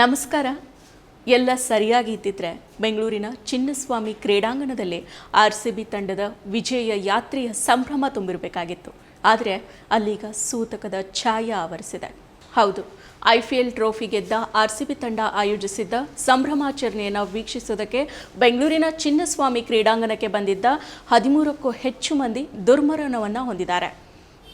ನಮಸ್ಕಾರ. ಎಲ್ಲ ಸರಿಯಾಗಿ ಇದ್ದಿದ್ರೆ ಬೆಂಗಳೂರಿನ ಚಿನ್ನಸ್ವಾಮಿ ಕ್ರೀಡಾಂಗಣದಲ್ಲಿ ಆರ್ ಸಿ ಬಿ ತಂಡದ ವಿಜಯ ಯಾತ್ರೆಯ ಸಂಭ್ರಮ ತುಂಬಿರಬೇಕಾಗಿತ್ತು. ಆದರೆ ಅಲ್ಲಿಗ ಸೂತಕದ ಛಾಯ ಆವರಿಸಿದೆ. ಹೌದು, ಐ ಪಿ ಎಲ್ ಟ್ರೋಫಿ ಗೆದ್ದ ಆರ್ ಸಿ ಬಿ ತಂಡ ಆಯೋಜಿಸಿದ್ದ ಸಂಭ್ರಮಾಚರಣೆಯನ್ನು ವೀಕ್ಷಿಸೋದಕ್ಕೆ ಬೆಂಗಳೂರಿನ ಚಿನ್ನಸ್ವಾಮಿ ಕ್ರೀಡಾಂಗಣಕ್ಕೆ ಬಂದಿದ್ದ ಹದಿಮೂರಕ್ಕೂ ಹೆಚ್ಚು ಮಂದಿ ದುರ್ಮರಣವನ್ನು ಹೊಂದಿದ್ದಾರೆ.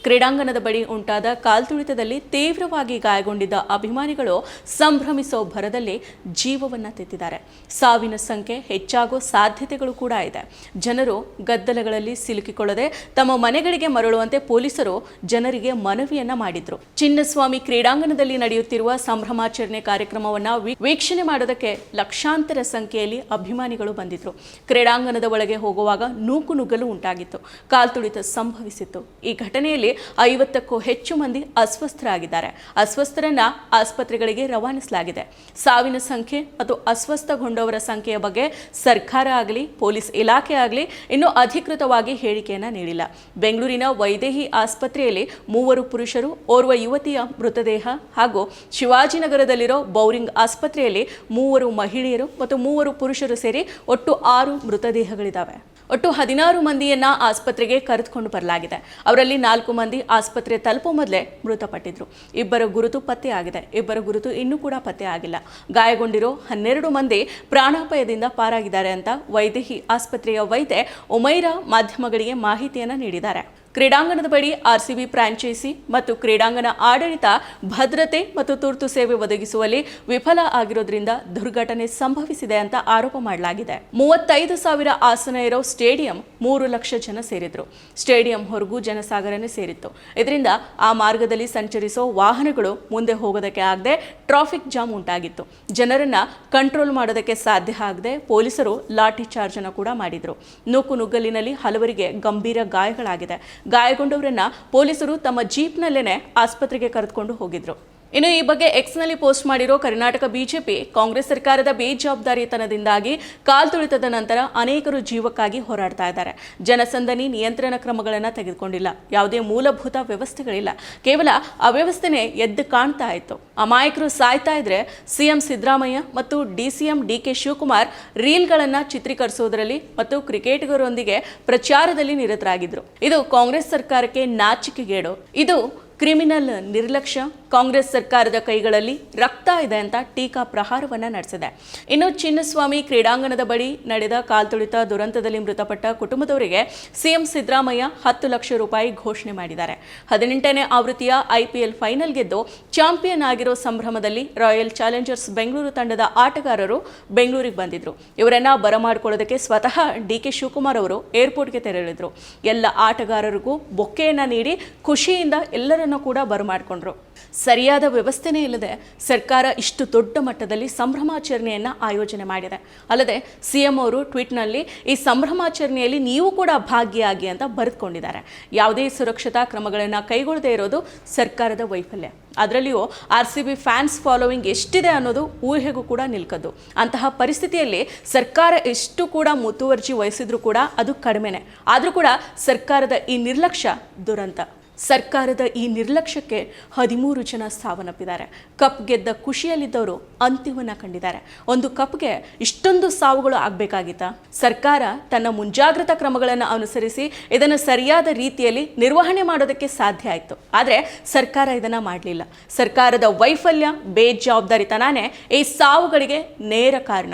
ಕ್ರೀಡಾಂಗಣದ ಬಳಿ ಉಂಟಾದ ಕಾಲ್ತುಳಿತದಲ್ಲಿ ತೀವ್ರವಾಗಿ ಗಾಯಗೊಂಡಿದ್ದ ಅಭಿಮಾನಿಗಳು ಸಂಭ್ರಮಿಸೋ ಭರದಲ್ಲಿ ಜೀವವನ್ನ ತೆತ್ತಿದ್ದಾರೆ ಸಾವಿನ ಸಂಖ್ಯೆ ಹೆಚ್ಚಾಗೋ ಸಾಧ್ಯತೆಗಳು ಕೂಡ ಇದೆ. ಜನರು ಗದ್ದಲಗಳಲ್ಲಿ ಸಿಲುಕಿಕೊಳ್ಳದೆ ತಮ್ಮ ಮನೆಗಳಿಗೆ ಮರಳುವಂತೆ ಪೊಲೀಸರು ಜನರಿಗೆ ಮನವಿಯನ್ನ ಮಾಡಿದ್ರು. ಚಿನ್ನಸ್ವಾಮಿ ಕ್ರೀಡಾಂಗಣದಲ್ಲಿ ನಡೆಯುತ್ತಿರುವ ಸಂಭ್ರಮಾಚರಣೆ ಕಾರ್ಯಕ್ರಮವನ್ನ ವೀಕ್ಷಣೆ ಮಾಡೋದಕ್ಕೆ ಲಕ್ಷಾಂತರ ಸಂಖ್ಯೆಯಲ್ಲಿ ಅಭಿಮಾನಿಗಳು ಬಂದಿದ್ರು. ಕ್ರೀಡಾಂಗಣದ ಒಳಗೆ ಹೋಗುವಾಗ ನೂಕು ನುಗ್ಗಲು ಉಂಟಾಗಿತ್ತು. ಕಾಲ್ತುಳಿತ ಸಂಭವಿಸಿತ್ತು. ಈ ಘಟನೆಯಲ್ಲಿ ಐವತ್ತಕ್ಕೂ ಹೆಚ್ಚು ಮಂದಿ ಅಸ್ವಸ್ಥರಾಗಿದ್ದಾರೆ. ಅಸ್ವಸ್ಥರನ್ನ ಆಸ್ಪತ್ರೆಗಳಿಗೆ ರವಾನಿಸಲಾಗಿದೆ. ಸಾವಿನ ಸಂಖ್ಯೆ ಮತ್ತು ಅಸ್ವಸ್ಥಗೊಂಡವರ ಸಂಖ್ಯೆಯ ಬಗ್ಗೆ ಸರ್ಕಾರ ಆಗಲಿ, ಪೊಲೀಸ್ ಇಲಾಖೆ ಆಗಲಿ ಇನ್ನೂ ಅಧಿಕೃತವಾಗಿ ಹೇಳಿಕೆಯನ್ನು ನೀಡಿಲ್ಲ. ಬೆಂಗಳೂರಿನ ವೈದೇಹಿ ಆಸ್ಪತ್ರೆಯಲ್ಲಿ ಮೂವರು ಪುರುಷರು, ಓರ್ವ ಯುವತಿಯ ಮೃತದೇಹ ಹಾಗೂ ಶಿವಾಜಿನಗರದಲ್ಲಿರೋ ಬೌರಿಂಗ್ ಆಸ್ಪತ್ರೆಯಲ್ಲಿ ಮೂವರು ಮಹಿಳೆಯರು ಮತ್ತು ಮೂವರು ಪುರುಷರು ಸೇರಿ ಒಟ್ಟು ಆರು ಮೃತದೇಹಗಳಿದ್ದಾವೆ. ಒಟ್ಟು ಹದಿನಾರು ಮಂದಿಯನ್ನ ಆಸ್ಪತ್ರೆಗೆ ಕರೆದುಕೊಂಡು ಬರಲಾಗಿದೆ. ಅವರಲ್ಲಿ ನಾಲ್ಕು ಮಂದಿ ಆಸ್ಪತ್ರೆ ತಲುಪೋ ಮೊದಲೇ ಮೃತಪಟ್ಟಿದ್ರು. ಇಬ್ಬರ ಗುರುತು ಪತ್ತೆಯಾಗಿದೆ ಇಬ್ಬರ ಗುರುತು ಇನ್ನೂ ಕೂಡ ಪತ್ತೆ ಆಗಿಲ್ಲ. ಗಾಯಗೊಂಡಿರೋ ಹನ್ನೆರಡು ಮಂದಿ ಪ್ರಾಣಾಪಾಯದಿಂದ ಪಾರಾಗಿದ್ದಾರೆ ಅಂತ ವೈದೇಹಿ ಆಸ್ಪತ್ರೆಯ ವೈದ್ಯೆ ಉಮೈರಾ ಮಾಧ್ಯಮಗಳಿಗೆ ಮಾಹಿತಿಯನ್ನು ನೀಡಿದ್ದಾರೆ. ಕ್ರೀಡಾಂಗಣದ ಬಳಿ ಆರ್ಸಿಬಿ ಫ್ರಾಂಚೈಸಿ ಮತ್ತು ಕ್ರೀಡಾಂಗಣ ಆಡಳಿತ, ಭದ್ರತೆ ಮತ್ತು ತುರ್ತು ಸೇವೆ ಒದಗಿಸುವಲ್ಲಿ ವಿಫಲ ಆಗಿರೋದ್ರಿಂದ ದುರ್ಘಟನೆ ಸಂಭವಿಸಿದೆ ಅಂತ ಆರೋಪ ಮಾಡಲಾಗಿದೆ. ಮೂವತ್ತೈದು ಸಾವಿರ ಆಸನ ಇರೋ ಸ್ಟೇಡಿಯಂ ಮೂರು ಲಕ್ಷ ಜನ ಸೇರಿದ್ರು. ಸ್ಟೇಡಿಯಂ ಹೊರಗೂ ಜನಸಾಗರನೇ ಸೇರಿತ್ತು. ಇದರಿಂದ ಆ ಮಾರ್ಗದಲ್ಲಿ ಸಂಚರಿಸೋ ವಾಹನಗಳು ಮುಂದೆ ಹೋಗೋದಕ್ಕೆ ಆಗದೆ ಟ್ರಾಫಿಕ್ ಜಾಮ್ ಉಂಟಾಗಿತ್ತು. ಜನರನ್ನ ಕಂಟ್ರೋಲ್ ಮಾಡೋದಕ್ಕೆ ಸಾಧ್ಯ ಆಗದೆ ಪೊಲೀಸರು ಲಾಠಿ ಚಾರ್ಜ್ ಅನ್ನು ಕೂಡ ಮಾಡಿದ್ರು. ನೂಕು ನುಗ್ಗಲಿನಲ್ಲಿ ಹಲವರಿಗೆ ಗಂಭೀರ ಗಾಯಗಳಾಗಿದೆ. ಗಾಯಗೊಂಡವರನ್ನ ಪೊಲೀಸರು ತಮ್ಮ ಜೀಪ್ನಲ್ಲೇನೆ ಆಸ್ಪತ್ರೆಗೆ ಕರೆದುಕೊಂಡು ಹೋಗಿದ್ರು. ಇನ್ನು ಈ ಬಗ್ಗೆ ಎಕ್ಸ್ನಲ್ಲಿ ಪೋಸ್ಟ್ ಮಾಡಿರೋ ಕರ್ನಾಟಕ ಬಿಜೆಪಿ, ಕಾಂಗ್ರೆಸ್ ಸರ್ಕಾರದ ಬೇಜವಾಬ್ದಾರಿತನದಿಂದಾಗಿ ಕಾಲ್ತುಳಿತದ ನಂತರ ಅನೇಕರು ಜೀವಕ್ಕಾಗಿ ಹೋರಾಡ್ತಾ ಇದ್ದಾರೆ. ಜನಸಂದಣಿ ನಿಯಂತ್ರಣ ಕ್ರಮಗಳನ್ನು ತೆಗೆದುಕೊಂಡಿಲ್ಲ. ಯಾವುದೇ ಮೂಲಭೂತ ವ್ಯವಸ್ಥೆಗಳಿಲ್ಲ. ಕೇವಲ ಅವ್ಯವಸ್ಥೆನೇ ಎದ್ದು ಕಾಣ್ತಾ ಇತ್ತು. ಅಮಾಯಕರು ಸಾಯ್ತಾ ಇದ್ರೆ ಸಿಎಂ ಸಿದ್ದರಾಮಯ್ಯ ಮತ್ತು ಡಿಸಿಎಂ ಡಿ ಕೆ ಶಿವಕುಮಾರ್ ರೀಲ್ಗಳನ್ನು ಚಿತ್ರೀಕರಿಸೋದರಲ್ಲಿ ಮತ್ತು ಕ್ರಿಕೆಟಿಗರೊಂದಿಗೆ ಪ್ರಚಾರದಲ್ಲಿ ನಿರತರಾಗಿದ್ರು. ಇದು ಕಾಂಗ್ರೆಸ್ ಸರ್ಕಾರಕ್ಕೆ ನಾಚಿಕೆಗೇಡು. ಇದು ಕ್ರಿಮಿನಲ್ ನಿರ್ಲಕ್ಷ್ಯ ಕಾಂಗ್ರೆಸ್ ಸರ್ಕಾರದ ಕೈಗಳಲ್ಲಿ ರಕ್ತ ಇದೆ ಅಂತ ಟೀಕಾ ಪ್ರಹಾರವನ್ನು ನಡೆಸಿದೆ. ಇನ್ನು ಚಿನ್ನಸ್ವಾಮಿ ಕ್ರೀಡಾಂಗಣದ ಬಳಿ ನಡೆದ ಕಾಲ್ತುಳಿತ ದುರಂತದಲ್ಲಿ ಮೃತಪಟ್ಟ ಕುಟುಂಬದವರಿಗೆ ಸಿಎಂ ಸಿದ್ದರಾಮಯ್ಯ ಹತ್ತು ಲಕ್ಷ ರೂಪಾಯಿ ಘೋಷಣೆ ಮಾಡಿದ್ದಾರೆ. ಹದಿನೆಂಟನೇ ಆವೃತ್ತಿಯ ಐಪಿಎಲ್ ಫೈನಲ್ ಗೆದ್ದು ಚಾಂಪಿಯನ್ ಆಗಿರೋ ಸಂಭ್ರಮದಲ್ಲಿ ರಾಯಲ್ ಚಾಲೆಂಜರ್ಸ್ ಬೆಂಗಳೂರು ತಂಡದ ಆಟಗಾರರು ಬೆಂಗಳೂರಿಗೆ ಬಂದಿದ್ರು. ಇವರನ್ನ ಬರಮಾಡಿಕೊಳ್ಳೋದಕ್ಕೆ ಸ್ವತಃ ಡಿ ಕೆ ಶಿವಕುಮಾರ್ ಅವರು ಏರ್ಪೋರ್ಟ್ಗೆ ತೆರಳಿದ್ರು. ಎಲ್ಲ ಆಟಗಾರರಿಗೂ ಬೊಕ್ಕೆಯನ್ನು ನೀಡಿ ಖುಷಿಯಿಂದ ಎಲ್ಲರನ್ನೂ ಕೂಡ ಬರಮಾಡಿಕೊಂಡ್ರು. ಸರಿಯಾದ ವ್ಯವಸ್ಥೆನೇ ಇಲ್ಲದೆ ಸರ್ಕಾರ ಇಷ್ಟು ದೊಡ್ಡ ಮಟ್ಟದಲ್ಲಿ ಸಂಭ್ರಮಾಚರಣೆಯನ್ನ ಆಯೋಜನೆ ಮಾಡಿದೆ. ಅಲ್ಲದೆ ಸಿಎಂ ಅವರು ಟ್ವೀಟ್ನಲ್ಲಿ ಈ ಸಂಭ್ರಮಾಚರಣೆಯಲ್ಲಿ ನೀವು ಕೂಡ ಭಾಗಿಯಾಗಿ ಅಂತ ಬರೆದುಕೊಂಡಿದ್ದಾರೆ. ಯಾವುದೇ ಸುರಕ್ಷತಾ ಕ್ರಮಗಳನ್ನು ಕೈಗೊಳ್ಳದೇ ಇರೋದು ಸರ್ಕಾರದ ವೈಫಲ್ಯ. ಅದರಲ್ಲಿಯೂ R C B fans following ಎಷ್ಟಿದೆ ಅನ್ನೋದು ಊಹೆಗೂ ಕೂಡ ನಿಲ್ಕದ್ದು. ಅಂತಹ ಪರಿಸ್ಥಿತಿಯಲ್ಲಿ ಸರ್ಕಾರ ಎಷ್ಟು ಕೂಡ ಮುತುವರ್ಜಿ ವಹಿಸಿದ್ರೂ ಕೂಡ ಅದು ಕಡಿಮೆನೆ. ಆದರೂ ಕೂಡ ಸರ್ಕಾರದ ಈ ನಿರ್ಲಕ್ಷ್ಯ ದುರಂತ. ಸರ್ಕಾರದ ಈ ನಿರ್ಲಕ್ಷ್ಯಕ್ಕೆ ಹದಿಮೂರು ಜನ ಸಾವನ್ನಪ್ಪಿದ್ದಾರೆ. ಕಪ್ ಗೆದ್ದ ಖುಷಿಯಲ್ಲಿದ್ದವರು ಅಂತ್ಯವನ್ನು ಕಂಡಿದ್ದಾರೆ. ಒಂದು ಕಪ್ಗೆ ಇಷ್ಟೊಂದು ಸಾವುಗಳು ಆಗಬೇಕಾಗಿತ್ತಾ? ಸರ್ಕಾರ ತನ್ನ ಮುಂಜಾಗ್ರತಾ ಕ್ರಮಗಳನ್ನು ಅನುಸರಿಸಿ ಇದನ್ನು ಸರಿಯಾದ ರೀತಿಯಲ್ಲಿ ನಿರ್ವಹಣೆ ಮಾಡೋದಕ್ಕೆ ಸಾಧ್ಯ ಆಯಿತು. ಆದರೆ ಸರ್ಕಾರ ಇದನ್ನು ಮಾಡಲಿಲ್ಲ. ಸರ್ಕಾರದ ವೈಫಲ್ಯ, ಬೇಜವಾಬ್ದಾರಿತನಾನೇ ಈ ಸಾವುಗಳಿಗೆ ನೇರ ಕಾರಣ.